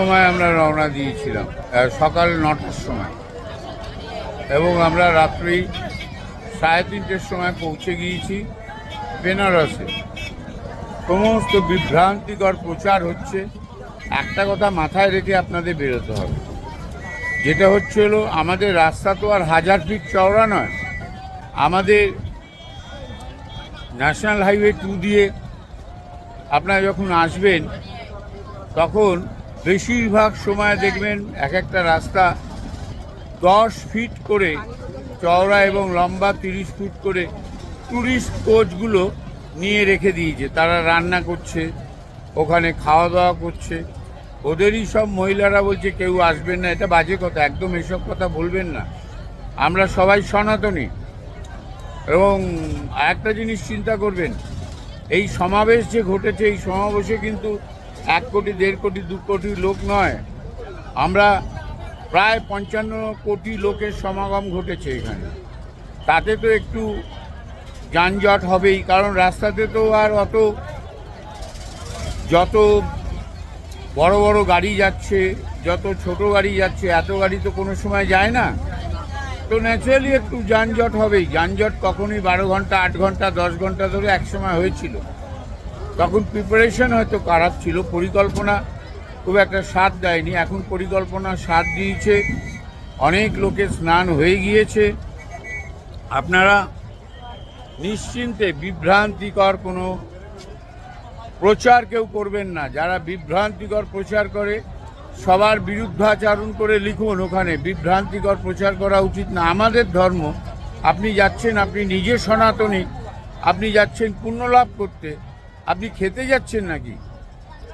সময় আমরা রওনা দিয়েছিলাম সকাল নটার সময়। এবং আমরা রাত্রি সাড়ে তিনটের সময় পৌঁছে গিয়েছি বেনারসে। সমস্ত বিভ্রান্তিকর প্রচার হচ্ছে। একটা কথা মাথায় রেখে আপনাদের বেরোতে হবে। যেটা হচ্ছে হলো, আমাদের রাস্তা তো আর হাজার ফিট চওড়া নয়। আমাদের ন্যাশনাল হাইওয়ে টু দিয়ে আপনারা যখন আসবেন, তখন বেশিরভাগ সময় দেখবেন এক একটা রাস্তা দশ ফিট করে চওড়া এবং লম্বা তিরিশ ফুট করে টুরিস্ট কোচগুলো নিয়ে রেখে দিয়েছে। তারা রান্না করছে, ওখানে খাওয়া দাওয়া করছে। ওদেরই সব মহিলারা বলছে, কেউ আসবেন না। এটা বাজে কথা, একদম এসব কথা বলবেন না। আমরা সবাই সনাতনী। এবং একটা জিনিস চিন্তা করবেন, এই সমাবেশ যে ঘটেছে, এই সমাবেশে কিন্তু এক কোটি, দেড় কোটি, দু কোটি লোক নয়। আমরা প্রায় পঞ্চান্ন কোটি লোকের সমাগম ঘটেছে এখানে। তাতে তো একটু যানজট হবেই, কারণ রাস্তাতে তো আর অত যত বড় বড় গাড়ি যাচ্ছে, যত ছোট গাড়ি যাচ্ছে, এত গাড়ি তো কোনো সময় যায় না। তো ন্যাচারালি একটু যানজট হবেই। যানজট কখনই বারো ঘণ্টা, আট ঘণ্টা, দশ ঘণ্টা ধরে একসময় হয়েছিল। তখন প্রিপারেশন হয়তো খারাপ ছিল, পরিকল্পনা খুব একটা স্বাদ দেয়নি। এখন পরিকল্পনা স্বাদ দিয়েছে, অনেক লোকে স্নান হয়ে গিয়েছে। আপনারা নিশ্চিন্তে বিভ্রান্তিকর কোনো প্রচার কেউ করবেন না। যারা বিভ্রান্তিকর প্রচার করে, সবার বিরুদ্ধাচারণ করে লিখুন ওখানে, বিভ্রান্তিকর প্রচার করা উচিত না। আমাদের ধর্ম, আপনি যাচ্ছেন, আপনি নিজে সনাতনী, আপনি যাচ্ছেন পুণ্য লাভ করতে আপনি খেতে যাচ্ছেন নাকি?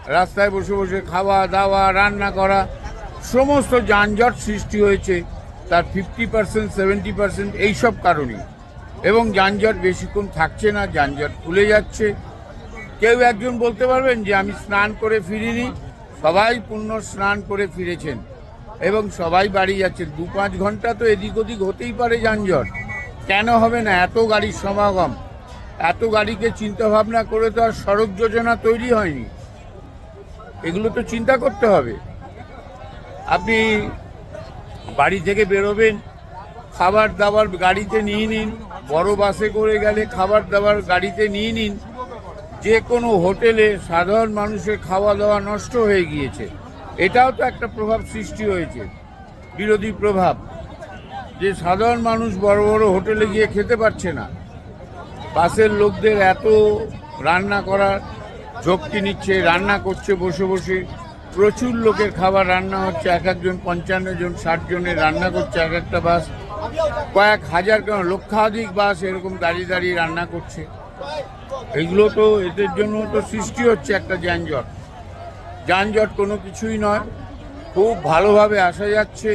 রাস্তায় বসে বসে খাওয়া, দাওয়া, রান্না করা, সমস্ত যানজট সৃষ্টি হয়েছে, তার ফিফটি পার্সেন্ট সেভেন্টি পার্সেন্ট এইসব কারণেই এবং যানজট বেশিক্ষণ থাকছে না, যানজট খুলে যাচ্ছে। কেউ একজন বলতে পারবেন যে, আমি স্নান করে ফিরিনি। সবাই পূর্ণ স্নান করে ফিরেছেন। এবং সবাই বাড়ি যাচ্ছেন। দু পাঁচ ঘণ্টা তো এদিক ওদিক হতেই পারে যানজট। কেন হবে না? এত গাড়ির সমাগম। এত গাড়িকে চিন্তা ভাবনা করে তো আর সড়ক যোজনা তৈরি হয়নি। এগুলো তো চিন্তা করতে হবে। আপনি বাড়ি থেকে বেরোবেন খাবার দাবার গাড়িতে নিয়ে নিন, বড় বাসে করে গেলে খাবার দাবার গাড়িতে নিয়ে নিন। যে কোনো হোটেলে সাধারণ মানুষের খাওয়া দাওয়া নষ্ট হয়ে গিয়েছে। এটাও তো একটা প্রভাব সৃষ্টি হয়েছে, বিরোধী প্রভাব। যে সাধারণ মানুষ বড় বড় হোটেলে গিয়ে খেতে পারছে না। বাসের লোকদের এত রান্না করার ঝক্কি নিচ্ছে, রান্না করছে, বসে বসে। প্রচুর লোকের খাবার রান্না হচ্ছে, এক একজন, পঞ্চান্ন জন, ষাট জনের রান্না করছে এক একটা বাস। কয়েক হাজার কেন লক্ষাধিক বাস এরকম দাঁড়িয়ে দাঁড়িয়ে রান্না করছে। এগুলো তো এদের জন্য তো সৃষ্টি হচ্ছে একটা যানজট। যানজট কোনো কিছুই নয়, খুব ভালোভাবে আসা যাচ্ছে।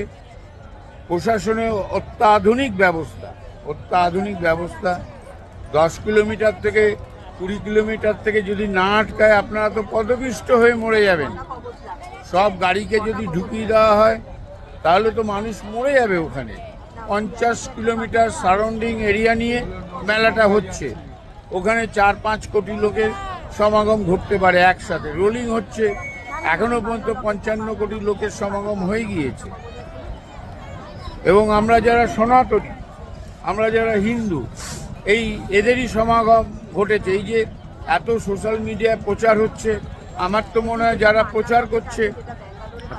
প্রশাসনের অত্যাধুনিক ব্যবস্থা অত্যাধুনিক ব্যবস্থা। দশ কিলোমিটার থেকে কুড়ি কিলোমিটার থেকে যদি না আটকায়, আপনারা তো পদপিষ্ট হয়ে মরে যাবেন। সব গাড়িকে যদি ঢুকিয়ে দেওয়া হয়, তাহলে তো মানুষ মরে যাবে ওখানে। পঞ্চাশ কিলোমিটার সারাউন্ডিং এরিয়া নিয়ে মেলাটা হচ্ছে। ওখানে চার পাঁচ কোটি লোকের সমাগম ঘটতে পারে একসাথে। রোলিং হচ্ছে, এখনও পর্যন্ত পঞ্চান্ন কোটি লোকের সমাগম হয়ে গিয়েছে। এবং আমরা যারা সনাতনী, আমরা যারা হিন্দু এই এদেরই সমাগম ঘটেছে। এই যে এত সোশ্যাল মিডিয়ায় প্রচার হচ্ছে, আমার তো মনে হয় যারা প্রচার করছে,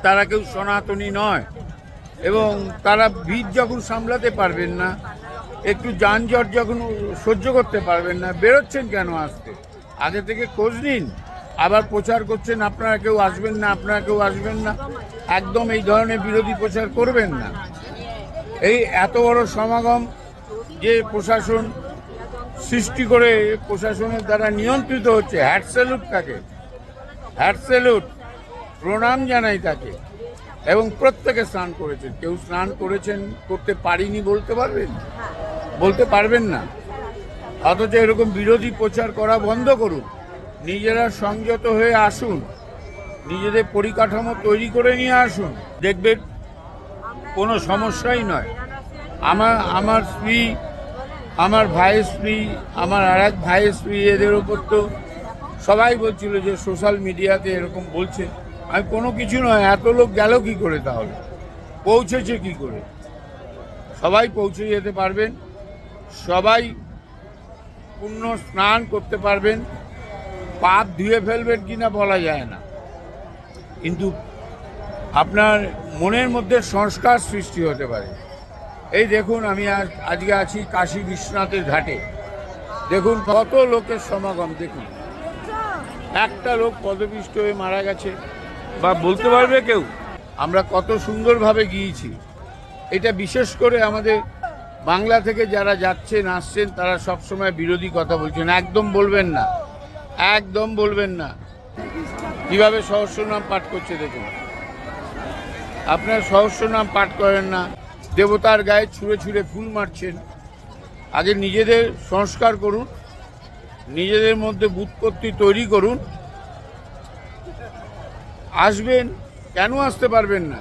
তারা কেউ সনাতনী নয়। এবং তারা ভিড় যখন সামলাতে পারবেন না, একটু যানজট যখন সহ্য করতে পারবেন না, বেরোচ্ছেন কেন আসতে আগে থেকে খোঁজ নিন। আবার প্রচার করছেন, আপনারা কেউ আসবেন না, আপনারা কেউ আসবেন না। একদম এই ধরনের বিরোধী প্রচার করবেন না। এই এত বড় সমাগম যে প্রশাসন সৃষ্টি করে প্রশাসনের দ্বারা নিয়ন্ত্রিত হচ্ছে। হ্যাট স্যালুট তাকে হ্যাট স্যালুট প্রণাম জানাই তাকে। এবং প্রত্যেকে স্নান করেছেন। কেউ স্নান করেছেন, করতে পারিনি বলতে পারবেন? বলতে পারবেন না। অথচ এরকম বিরোধী প্রচার করা বন্ধ করুন। নিজেরা সংযত হয়ে আসুন। নিজেদের পরিকাঠামো তৈরি করে নিয়ে আসুন। দেখবেন, কোনো সমস্যাই নয়। আমার আমার স্ত্রী আমার ভাইয়ের স্ত্রী আমার আর এক ভাইয়ের স্ত্রী এদের ওপর তো সবাই বলছিল যে সোশ্যাল মিডিয়াতে এরকম বলছে। আমি কোনো কিছু নয়, এত লোক গেল কি করে তাহলে? পৌঁছেছে কি করে? সবাই পৌঁছে যেতে পারবেন, সবাই পূর্ণ স্নান করতে পারবেন, পাপ ধুয়ে ফেলবেন কি না বলা যায় না। কিন্তু আপনার মনের মধ্যে সংস্কার সৃষ্টি হতে পারে। এই দেখুন আমি আজ আজকে আছি কাশী বিশ্বনাথের ঘাটে। দেখুন কত লোকের সমাগম দেখুন। একটা লোক পদপিষ্ট হয়ে মারা গেছে। বা বলতে পারবে কেউ? আমরা কত সুন্দরভাবে গিয়েছি। এটা বিশেষ করে আমাদের বাংলা থেকে যারা যাচ্ছেন আসছেন তারা সবসময় বিরোধী কথা বলছেন। একদম বলবেন না। একদম বলবেন না। কীভাবে সহস্র নাম পাঠ করছে দেখুন। আপনার সহস্র নাম পাঠ করেন না। দেবতার গায়ে ছুঁড়ে ছুঁড়ে ফুল মারছেন। আগে নিজেদের সংস্কার করুন, নিজেদের মধ্যে বুৎপত্তি তৈরি করুন। আসবেন, কেন আসতে পারবেন না?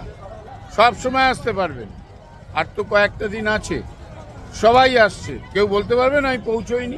সব সময় আসতে পারবেন। আর তো কয়েকটা দিন আছে, সবাই আসছে। কেউ বলতে পারবে না, আমি পৌঁছোইনি।